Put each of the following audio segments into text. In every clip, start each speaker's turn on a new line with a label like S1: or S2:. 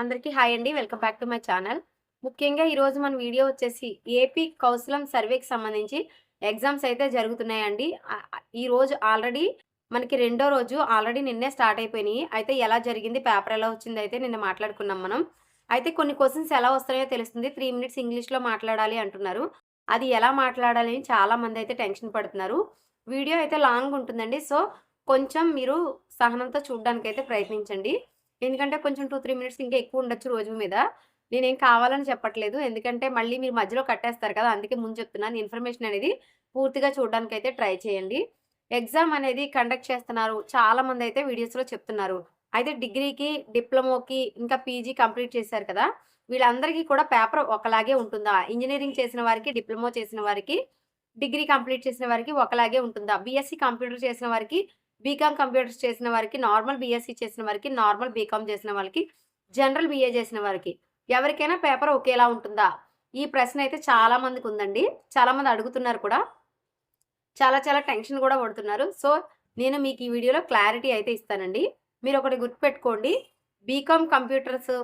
S1: అందరికీ హాయ్ అండి. Welcome back to my channel. ముఖ్యంగా ఈరోజు మన వీడియో వచ్చేసి ఏపీ కౌశలం సర్వేకి సంబంధించి ఎగ్జామ్స్ అయితే జరుగుతున్నాయండి. ఈరోజు ఆల్రెడీ మనకి రెండో రోజు ఆల్రెడీ నిన్నే స్టార్ట్ అయిపోయినాయి. అయితే ఎలా జరిగింది? పేపర్ ఎలా వచ్చింది? అయితే నిన్న మాట్లాడుకున్నాం మనం. అయితే కొన్ని క్వశ్చన్స్ ఎలా వస్తాయో తెలుస్తుంది. త్రీ మినిట్స్ ఇంగ్లీష్లో మాట్లాడాలి అంటున్నారు. అది ఎలా మాట్లాడాలి అని చాలా మంది అయితే టెన్షన్ పడుతున్నారు. వీడియో అయితే లాంగ్ ఉంటుందండి. సో కొంచెం మీరు సహనంతో చూడడానికి అయితే ప్రయత్నించండి. ఎందుకంటే కొంచెం టూ త్రీ మినిట్స్ ఇంకా ఎక్కువ ఉండొచ్చు రోజు మీద. నేనేం కావాలని చెప్పట్లేదు. ఎందుకంటే మళ్ళీ మీరు మధ్యలో కట్టేస్తారు కదా అందుకే ముందు చెప్తున్నాను. ఇన్ఫర్మేషన్ అనేది పూర్తిగా చూడడానికి అయితే ట్రై చేయండి. ఎగ్జామ్ అనేది కండక్ట్ చేస్తున్నారు. చాలా మంది అయితే వీడియోస్లో చెప్తున్నారు. అయితే డిగ్రీకి డిప్లొమోకి ఇంకా పీజీ కంప్లీట్ చేశారు కదా వీళ్ళందరికీ కూడా పేపర్ ఒకలాగే ఉంటుందా? ఇంజనీరింగ్ చేసిన వారికి డిప్లొమో చేసిన వారికి డిగ్రీ కంప్లీట్ చేసిన వారికి ఒకలాగే ఉంటుందా? బీఎస్సీ కంప్యూటర్ చేసిన వారికి బీకామ్ కంప్యూటర్స్ చేసిన వారికి నార్మల్ బీఎస్సీ చేసిన వారికి నార్మల్ బీకామ్ చేసిన వాళ్ళకి జనరల్ బీఏ చేసిన వారికి ఎవరికైనా పేపర్ ఒకేలా ఉంటుందా? ఈ ప్రశ్న అయితే చాలా మందికి ఉందండి. చాలా మంది అడుగుతున్నారు కూడా. చాలా చాలా టెన్షన్ కూడా పడుతున్నారు. సో నేను మీకు ఈ వీడియోలో క్లారిటీ అయితే ఇస్తానండి. మీరు ఒకటి గుర్తుపెట్టుకోండి. బీకామ్ కంప్యూటర్స్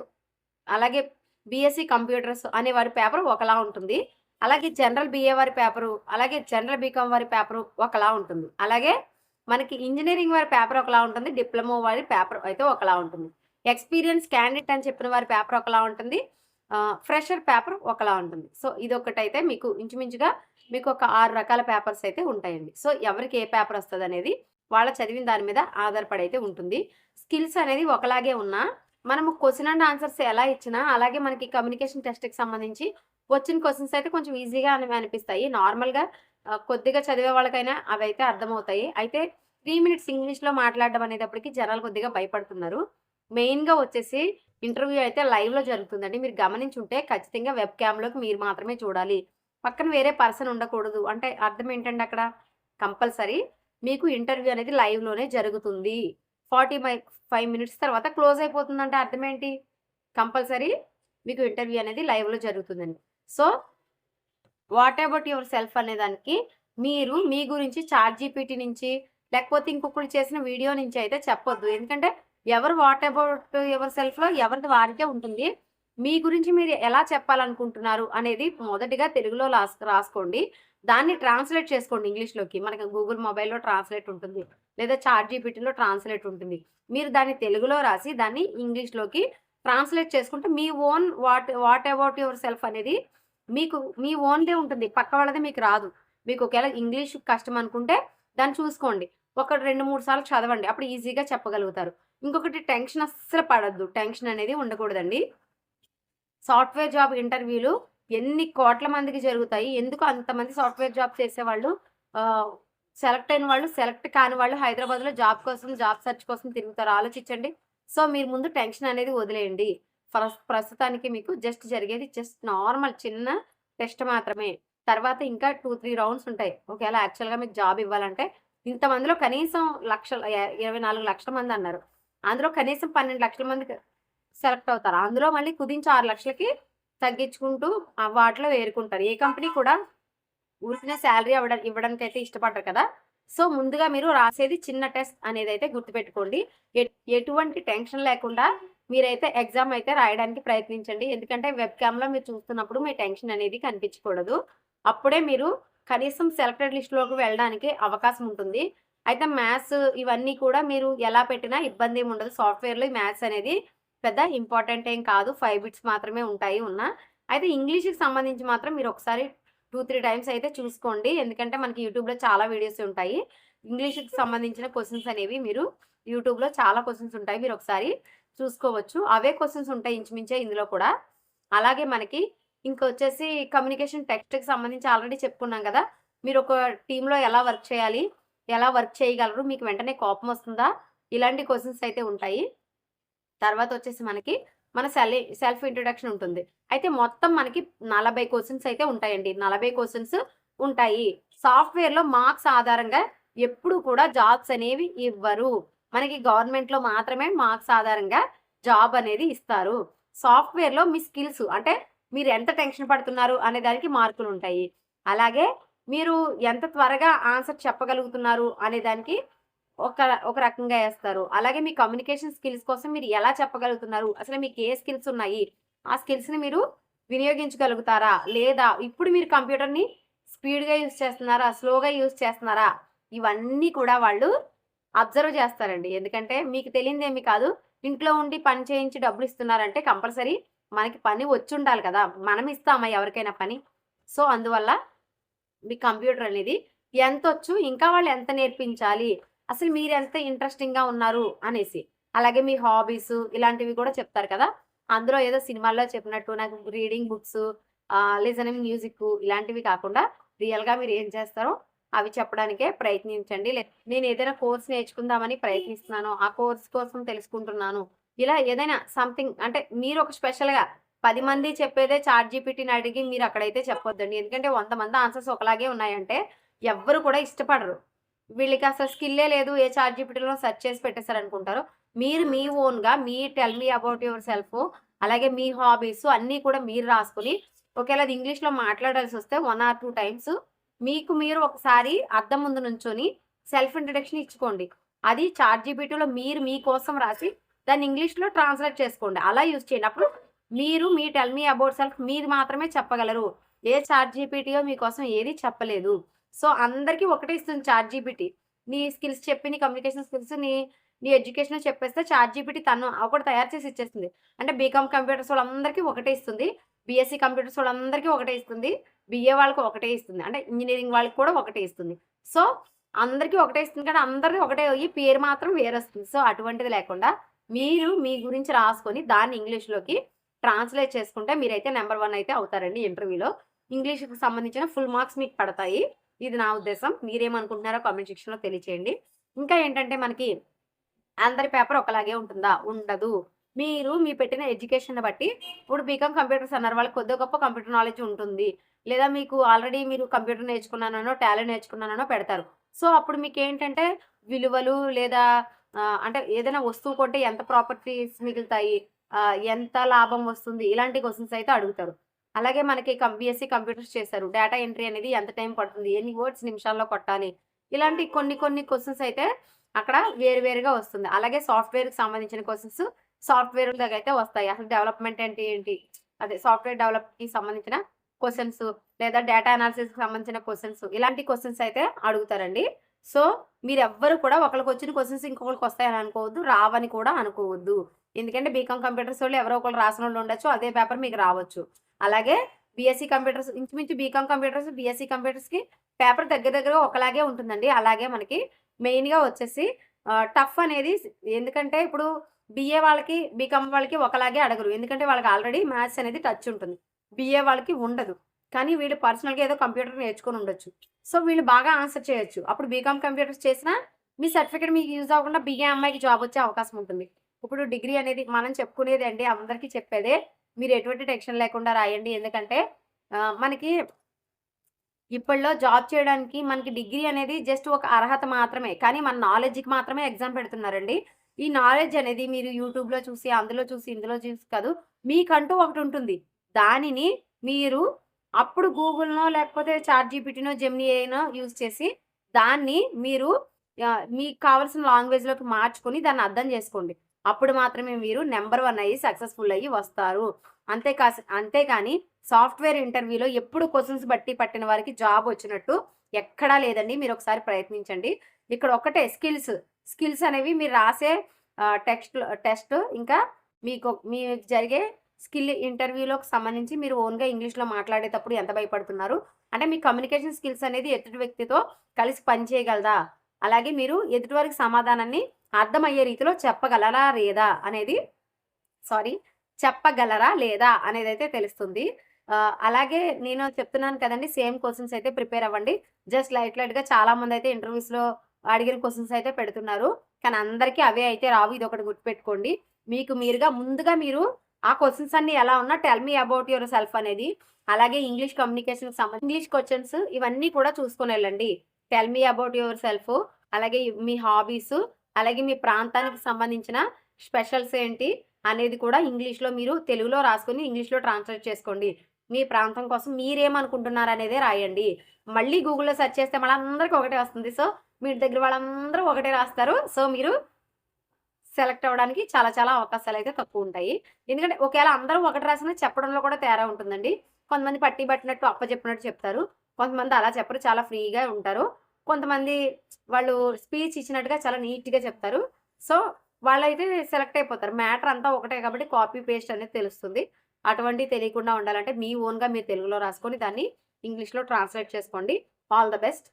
S1: అలాగే బీఎస్సీ కంప్యూటర్స్ అనే వారి పేపర్ ఒకలా ఉంటుంది. అలాగే జనరల్ బీఏ వారి పేపరు అలాగే జనరల్ బీకామ్ వారి పేపరు ఒకలా ఉంటుంది. అలాగే మనకి ఇంజనీరింగ్ వారి పేపర్ ఒకలా ఉంటుంది డిప్లొమా వారి పేపర్ అయితే ఒకలా ఉంటుంది. ఎక్స్పీరియన్స్ క్యాండిడేట్ అని చెప్పిన వారి పేపర్ ఒకలా ఉంటుంది ఫ్రెషర్ పేపర్ ఒకలా ఉంటుంది. సో ఇది ఒకటైతే మీకు ఇంచుమించుగా మీకు ఒక ఆరు రకాల పేపర్స్ అయితే ఉంటాయండి. సో ఎవరికి ఏ పేపర్ వస్తుంది అనేది వాళ్ళ చదివిన దాని మీద ఆధారపడి అయితే ఉంటుంది. స్కిల్స్ అనేది ఒకలాగే ఉన్నా మనము క్వశ్చన్ అండ్ ఆన్సర్స్ ఎలా ఇచ్చినా అలాగే మనకి కమ్యూనికేషన్ టెస్ట్కి సంబంధించి వచ్చిన క్వశ్చన్స్ అయితే కొంచెం ఈజీగా అనిపిస్తాయి. నార్మల్గా కొద్దిగా చదివే వాళ్ళకైనా అవి అయితే అర్థమవుతాయి. అయితే త్రీ మినిట్స్ ఇంగ్లీష్లో మాట్లాడడం అనేటప్పటికి జనాలు కొద్దిగా భయపడుతున్నారు. మెయిన్గా వచ్చేసి ఇంటర్వ్యూ అయితే లైవ్లో జరుగుతుందండి. మీరు గమనించుంటే ఖచ్చితంగా వెబ్ క్యామ్లోకి మీరు మాత్రమే చూడాలి. పక్కన వేరే పర్సన్ ఉండకూడదు. అంటే అర్థం ఏంటండి అక్కడ? కంపల్సరీ మీకు ఇంటర్వ్యూ అనేది లైవ్లోనే జరుగుతుంది. ఫార్టీ మై ఫైవ్ మినిట్స్ తర్వాత క్లోజ్ అయిపోతుందంటే అర్థం ఏంటి? కంపల్సరీ మీకు ఇంటర్వ్యూ అనేది లైవ్లో జరుగుతుందండి. So what about yourself అనే దానికి మీరు మీ గురించి చాట్ జీపీటీ నుంచి లేకపోతే ఇంకొకరు చేసిన వీడియో నుంచి అయితే చెప్పొద్దు. ఎందుకంటే ఎవరు వాట్ అబౌట్ యువర్ సెల్ఫ్లో ఎవరిది వారికే ఉంటుంది. మీ గురించి మీరు ఎలా చెప్పాలనుకుంటున్నారు అనేది మొదటిగా తెలుగులో రాస్ రాసుకోండి. దాన్ని ట్రాన్స్లేట్ చేసుకోండి ఇంగ్లీష్లోకి. మనకి గూగుల్ మొబైల్లో ట్రాన్స్లేట్ ఉంటుంది. లేదా చాట్ జీపీటీలో ట్రాన్స్లేట్ ఉంటుంది. మీరు దాన్ని తెలుగులో రాసి దాన్ని ఇంగ్లీష్లోకి ట్రాన్స్లేట్ చేసుకుంటే మీ own what what about yourself అనేది మీకు మీ ఓన్లీ ఉంటుంది. పక్క వాళ్ళది మీకు రాదు. మీకు ఒకవేళ ఇంగ్లీష్ కష్టం అనుకుంటే దాన్ని చూసుకోండి. ఒక రెండు మూడు సార్లు చదవండి. అప్పుడు ఈజీగా చెప్పగలుగుతారు. ఇంకొకటి టెన్షన్ అస్సలు పడద్దు. టెన్షన్ అనేది ఉండకూడదండి. సాఫ్ట్వేర్ జాబ్ ఇంటర్వ్యూలు ఎన్ని కోట్ల మందికి జరుగుతాయి? ఎందుకు అంతమంది సాఫ్ట్వేర్ జాబ్ చేసేవాళ్ళు? సెలెక్ట్ అయిన వాళ్ళు సెలెక్ట్ కాని వాళ్ళు హైదరాబాద్లో జాబ్ కోసం జాబ్ సెర్చ్ కోసం తిరుగుతారు. ఆలోచించండి. సో మీరు ముందు టెన్షన్ అనేది వదిలేయండి. ప్రస్తుతానికి మీకు జస్ట్ జరిగేది జస్ట్ నార్మల్ చిన్న టెస్ట్ మాత్రమే. తర్వాత ఇంకా టూ త్రీ రౌండ్స్ ఉంటాయి. ఒకవేళ యాక్చువల్గా మీకు జాబ్ ఇవ్వాలంటే ఇంతమందిలో కనీసం లక్షల ఇరవై నాలుగు లక్షల మంది అన్నారు. అందులో కనీసం పన్నెండు లక్షల మంది సెలెక్ట్ అవుతారు. అందులో మళ్ళీ కుదించి ఆరు లక్షలకి తగ్గించుకుంటూ వాటిలో వేరుకుంటారు ఏ కంపెనీ కూడా ఊరికినే శాలరీ అవ్వడం ఇవ్వడానికి అయితే ఇష్టపడరు కదా. సో ముందుగా మీరు రాసేది చిన్న టెస్ట్ అనేది అయితే గుర్తుపెట్టుకోండి. ఎటువంటి టెన్షన్ లేకుండా మీరైతే ఎగ్జామ్ అయితే రాయడానికి ప్రయత్నించండి. ఎందుకంటే వెబ్ క్యామ్లో మీరు చూస్తున్నప్పుడు మీ టెన్షన్ అనేది కనిపించకూడదు. అప్పుడే మీరు కనీసం సెలెక్టెడ్ లిస్ట్లోకి వెళ్ళడానికి అవకాశం ఉంటుంది. అయితే మ్యాథ్స్ ఇవన్నీ కూడా మీరు ఎలా పెట్టినా ఇబ్బంది ఏమి ఉండదు. సాఫ్ట్వేర్లో మ్యాథ్స్ అనేది పెద్ద ఇంపార్టెంట్ ఏం కాదు. ఫైవ్ బిట్స్ మాత్రమే ఉంటాయి ఉన్నా. అయితే ఇంగ్లీష్కి సంబంధించి మాత్రం మీరు ఒకసారి టూ త్రీ టైమ్స్ అయితే చూసుకోండి. ఎందుకంటే మనకి యూట్యూబ్లో చాలా వీడియోస్ ఉంటాయి. ఇంగ్లీష్కి సంబంధించిన క్వశ్చన్స్ అనేవి మీరు యూట్యూబ్లో చాలా క్వశ్చన్స్ ఉంటాయి. మీరు ఒకసారి చూసుకోవచ్చు. అవే క్వశ్చన్స్ ఉంటాయి ఇంచుమించే ఇందులో కూడా. అలాగే మనకి ఇంకొచ్చేసి కమ్యూనికేషన్ టెక్స్ట్కి సంబంధించి ఆల్రెడీ చెప్పుకున్నాం కదా. మీరు ఒక టీంలో ఎలా వర్క్ చేయాలి? ఎలా వర్క్ చేయగలరు? మీకు వెంటనే కోపం వస్తుందా? ఇలాంటి క్వశ్చన్స్ అయితే ఉంటాయి. తర్వాత వచ్చేసి మనకి మన సెల్ సెల్ఫ్ ఇంట్రొడక్షన్ ఉంటుంది. అయితే మొత్తం మనకి నలభై క్వశ్చన్స్ అయితే ఉంటాయండి. నలభై క్వశ్చన్స్ ఉంటాయి. సాఫ్ట్వేర్లో మార్క్స్ ఆధారంగా ఎప్పుడు కూడా జాబ్స్ అనేవి ఇవ్వరు. మనకి గవర్నమెంట్లో మాత్రమే మార్క్స్ ఆధారంగా జాబ్ అనేది ఇస్తారు. సాఫ్ట్వేర్లో మీ స్కిల్స్ అంటే మీరు ఎంత టెన్షన్ పడుతున్నారు అనే దానికి మార్కులు ఉంటాయి. అలాగే మీరు ఎంత త్వరగా ఆన్సర్ చెప్పగలుగుతున్నారు అనే దానికి ఒక ఒక రకంగా వేస్తారు. అలాగే మీ కమ్యూనికేషన్ స్కిల్స్ కోసం మీరు ఎలా చెప్పగలుగుతున్నారు? అసలు మీకు ఏ స్కిల్స్ ఉన్నాయి? ఆ స్కిల్స్ని మీరు వినియోగించగలుగుతారా? లేదా ఇప్పుడు మీరు కంప్యూటర్ని స్పీడ్గా యూజ్ చేస్తున్నారా? స్లోగా యూజ్ చేస్తున్నారా? ఇవన్నీ కూడా వాళ్ళు అబ్జర్వ్ చేస్తారండి. ఎందుకంటే మీకు తెలియదేమి కాదు. ఇంట్లో ఉండి పని చేయించి డబ్బులు ఇస్తున్నారంటే కంపల్సరీ మనకి పని వచ్చి ఉండాలి కదా. మనం ఇస్తామా ఎవరికైనా పని? సో అందువల్ల మీ కంప్యూటర్ అనేది ఎంత వచ్చు ఇంకా వాళ్ళు ఎంత నేర్పించాలి? అసలు మీరు ఎంత ఇంట్రెస్టింగ్గా ఉన్నారు? అనేసి. అలాగే మీ హాబీస్ ఇలాంటివి కూడా చెప్తారు కదా. అందులో ఏదో సినిమాల్లో చెప్పినట్టు నాకు రీడింగ్ బుక్స్ లిజనింగ్ మ్యూజిక్ ఇలాంటివి కాకుండా రియల్గా మీరు ఏం చేస్తారో అవి చెప్పడానికే ప్రయత్నించండి. లేదు నేను ఏదైనా కోర్స్ నేర్చుకుందామని ప్రయత్నిస్తున్నాను. ఆ కోర్స్ కోసం తెలుసుకుంటున్నాను. ఇలా ఏదైనా సంథింగ్ అంటే మీరు ఒక స్పెషల్గా పది మంది చెప్పేదే చాట్ జీపీటీని అడిగి మీరు అక్కడైతే చెప్పొద్దండి. ఎందుకంటే వంద మంది ఆన్సర్స్ ఒకలాగే ఉన్నాయంటే ఎవ్వరు కూడా ఇష్టపడరు. వీళ్ళకి అసలు స్కిల్లే లేదు. ఏ చాట్ జీపీటీలో సెర్చ్ చేసి పెట్టేశారు అనుకుంటారు మీరు మీ ఓన్గా మీ tell me about yourself అలాగే మీ హాబీస్ అన్నీ కూడా మీరు రాసుకుని ఒకవేళ అది ఇంగ్లీష్లో మాట్లాడాల్సి వస్తే వన్ ఆర్ టూ టైమ్స్ మీకు మీరు ఒకసారి అద్దం ముందు నుంచొని సెల్ఫ్ ఇంట్రడక్షన్ ఇచ్చుకోండి. అది చార్ట్ జీబీటీలో మీరు మీకోసం రాసి దాన్ని ఇంగ్లీష్లో ట్రాన్స్లేట్ చేసుకోండి. అలా యూజ్ చేయండి అప్పుడు మీరు మీ టెల్ మీ అబౌట్ సెల్ఫ్ మీరు మాత్రమే చెప్పగలరు. ఏ చార్ట్ జీపీటీయో మీకోసం ఏది చెప్పలేదు. సో అందరికీ ఒకటే ఇస్తుంది చార్ట్ జీపీటీ నీ స్కిల్స్ చెప్పి నీ కమ్యూనికేషన్ స్కిల్స్ నీ నీ ఎడ్యుకేషన్ చెప్పేస్తే చార్ట్ జీపీటీ తను ఒకటి తయారు చేసి ఇచ్చేస్తుంది. అంటే బీకామ్ కంప్యూటర్స్ వాళ్ళందరికీ ఒకటే ఇస్తుంది. బీఎస్సీ కంప్యూటర్స్ వాళ్ళందరికీ ఒకటే ఇస్తుంది. బిఏ వాళ్ళకి ఒకటే ఇస్తుంది. అంటే ఇంజనీరింగ్ వాళ్ళకి కూడా ఒకటే ఇస్తుంది. సో అందరికీ ఒకటే ఇస్తుంది కానీ అందరికి ఒకటే అయ్యి పేరు మాత్రం వేరే వస్తుంది సో అటువంటిది లేకుండా మీరు మీ గురించి రాసుకొని దాన్ని ఇంగ్లీష్లోకి ట్రాన్స్లేట్ చేసుకుంటే మీరైతే నెంబర్ వన్ అయితే అవుతారండి ఇంటర్వ్యూలో. ఇంగ్లీష్కి సంబంధించిన ఫుల్ మార్క్స్ మీకు పడతాయి. ఇది నా ఉద్దేశం. మీరేమనుకుంటున్నారో కామెంట్ సెక్షన్లో తెలియచేయండి. ఇంకా ఏంటంటే మనకి అందరి పేపర్ ఒకలాగే ఉంటుందా? ఉండదు. మీరు మీ పెట్టిన ఎడ్యుకేషన్ బట్టి ఇప్పుడు బీకామ్ కంప్యూటర్స్ అన్నారు. వాళ్ళకి కొద్దిగా గొప్ప కంప్యూటర్ నాలెడ్జ్ ఉంటుంది. లేదా మీకు ఆల్రెడీ మీరు కంప్యూటర్ నేర్చుకున్నానో టాలెంట్ నేర్చుకున్నానో పెడతారు. సో అప్పుడు మీకు ఏంటంటే విలువలు లేదా అంటే ఏదైనా వస్తువు కొంటే ఎంత ప్రాపర్టీస్ మిగులుతాయి? ఎంత లాభం వస్తుంది? ఇలాంటి క్వశ్చన్స్ అయితే అడుగుతారు. అలాగే మనకి బీఎస్సీ కంప్యూటర్స్ చేశారు. డేటా ఎంట్రీ అనేది ఎంత టైం పడుతుంది? ఎన్ని వర్డ్స్ నిమిషాల్లో కొట్టాలి? ఇలాంటి కొన్ని కొన్ని క్వశ్చన్స్ అయితే అక్కడ వేరువేరుగా వస్తుంది. అలాగే సాఫ్ట్వేర్కి సంబంధించిన క్వశ్చన్స్ సాఫ్ట్వేర్ దగ్గర అయితే వస్తాయి. అసలు డెవలప్మెంట్ అంటే ఏంటి? అదే సాఫ్ట్వేర్ డెవలప్కి సంబంధించిన క్వశ్చన్స్ లేదా డేటా అనాలిసిస్కి సంబంధించిన క్వశ్చన్స్ ఇలాంటి క్వశ్చన్స్ అయితే అడుగుతారండి. సో మీరు ఎవ్వరు కూడా ఒకరికి వచ్చిన క్వశ్చన్స్ ఇంకొకరికి వస్తాయని అనుకోవద్దు రావని కూడా అనుకోవద్దు. ఎందుకంటే బీకామ్ కంప్యూటర్స్ వాళ్ళు ఎవరో ఒకరు రాసిన వాళ్ళు ఉండొచ్చు అదే పేపర్ మీకు రావచ్చు. అలాగే బీఎస్సీ కంప్యూటర్స్ ఇంచుమించు బీకామ్ కంప్యూటర్స్ బీఎస్సీ కంప్యూటర్స్కి పేపర్ దగ్గర దగ్గర ఒకలాగే ఉంటుందండి. అలాగే మనకి మెయిన్గా వచ్చేసి టఫ్ అనేది ఎందుకంటే ఇప్పుడు బిఏ వాళ్ళకి బీకామ్ వాళ్ళకి ఒకలాగే అడగరు. ఎందుకంటే వాళ్ళకి ఆల్రెడీ మ్యాథ్స్ అనేది టచ్ ఉంటుంది. బిఏ వాళ్ళకి ఉండదు. కానీ వీళ్ళు పర్సనల్గా ఏదో కంప్యూటర్ నేర్చుకొని ఉండొచ్చు. సో వీళ్ళు బాగా ఆన్సర్ చేయొచ్చు. అప్పుడు బీకామ్ కంప్యూటర్స్ చేసినా మీ సర్టిఫికేట్ మీకు యూజ్ అవ్వకుండా బిఏ అమ్మాయికి జాబ్ వచ్చే అవకాశం ఉంటుంది. ఇప్పుడు డిగ్రీ అనేది మనం చెప్పుకునేది అండి అందరికీ చెప్పేదే మీరు ఎటువంటి టెన్షన్ లేకుండా రాయండి. ఎందుకంటే మనకి ఇప్పట్లో జాబ్ చేయడానికి మనకి డిగ్రీ అనేది జస్ట్ ఒక అర్హత మాత్రమే. కానీ మన నాలెడ్జ్కి మాత్రమే ఎగ్జామ్ పెడుతున్నారండి. ఈ నాలెడ్జ్ అనేది మీరు యూట్యూబ్లో చూసి అందులో చూసి ఇందులో చూసి కాదు మీకంటూ ఒకటి ఉంటుంది. దానిని మీరు అప్పుడు గూగుల్నో లేకపోతే చాట్ జీపీటీనో జెమ్ని అయినో యూజ్ చేసి దాన్ని మీరు మీకు కావాల్సిన లాంగ్వేజ్లోకి మార్చుకొని దాన్ని అర్థం చేసుకోండి. అప్పుడు మాత్రమే మీరు నెంబర్ వన్ అయ్యి సక్సెస్ఫుల్ అయ్యి వస్తారు. అంతేకా అంతేకాని సాఫ్ట్వేర్ ఇంటర్వ్యూలో ఎప్పుడు క్వశ్చన్స్ బట్టి పట్టిన వారికి జాబ్ వచ్చినట్టు ఎక్కడా లేదండి. మీరు ఒకసారి ప్రయత్నించండి. ఇక్కడ ఒకటే స్కిల్స్ స్కిల్స్ అనేవి మీరు రాసే టెక్స్ట్ టెస్ట్ ఇంకా మీకు మీకు జరిగే స్కిల్ ఇంటర్వ్యూలోకి సంబంధించి మీరు ఓన్గా ఇంగ్లీష్లో మాట్లాడేటప్పుడు ఎంత భయపడుతున్నారు? అంటే మీ కమ్యూనికేషన్ స్కిల్స్ అనేది ఎదుటి వ్యక్తితో కలిసి పనిచేయగలదా అలాగే మీరు ఎదుటివారికి సమాధానాన్ని అర్థమయ్యే రీతిలో చెప్పగలరా లేదా అనేది సారీ చెప్పగలరా లేదా అనేది అయితే తెలుస్తుంది. అలాగే నేను చెప్తున్నాను కదండి సేమ్ క్వశ్చన్స్ అయితే ప్రిపేర్ అవ్వండి. జస్ట్ లైట్ లైట్గా చాలా మంది అయితే ఇంటర్వ్యూస్లో అడిగిన క్వశ్చన్స్ అయితే పెడుతున్నారు. కానీ అందరికీ అవే అయితే రావు. ఇది ఒకటి గుర్తుపెట్టుకోండి. మీకు మీరుగా ముందుగా మీరు ఆ క్వశ్చన్స్ అన్ని ఎలా ఉన్నా tell me about yourself అనేది. అలాగే ఇంగ్లీష్ కమ్యూనికేషన్ సంబంధించి ఇంగ్లీష్ క్వశ్చన్స్ ఇవన్నీ కూడా చూసుకొని వెళ్ళండి. Tell me about yourself అలాగే మీ హాబీస్ అలాగే మీ ప్రాంతానికి సంబంధించిన స్పెషల్స్ ఏంటి అనేది కూడా ఇంగ్లీష్లో మీరు తెలుగులో రాసుకొని ఇంగ్లీష్లో ట్రాన్స్లేట్ చేసుకోండి. మీ ప్రాంతం కోసం మీరేమనుకుంటున్నారు అనేదే రాయండి. మళ్ళీ గూగుల్లో సెర్చ్ చేస్తే మళ్ళీ అందరికీ ఒకటే వస్తుంది. సో మీ దగ్గర వాళ్ళందరూ ఒకటే రాస్తారు. సో మీరు సెలెక్ట్ అవ్వడానికి చాలా చాలా అవకాశాలు అయితే తక్కువ ఉంటాయి. ఎందుకంటే ఒకవేళ అందరూ ఒకటి రాసినా చెప్పడంలో కూడా తేడా ఉంటుందండి. కొంతమంది పట్టి పట్టినట్టు అప్ప చెప్పినట్టు చెప్తారు. కొంతమంది అలా చెప్పరు. చాలా ఫ్రీగా ఉంటారు. కొంతమంది వాళ్ళు స్పీచ్ ఇచ్చినట్టుగా చాలా నీట్గా చెప్తారు. సో వాళ్ళైతే సెలెక్ట్ అయిపోతారు. మ్యాటర్ అంతా ఒకటే కాబట్టి కాపీ పేస్ట్ అనేది తెలుస్తుంది. అటువంటి తెలియకుండా ఉండాలంటే మీ ఓన్గా మీరు తెలుగులో రాసుకొని దాన్ని ఇంగ్లీష్లో ట్రాన్స్లేట్ చేసుకోండి. All the best.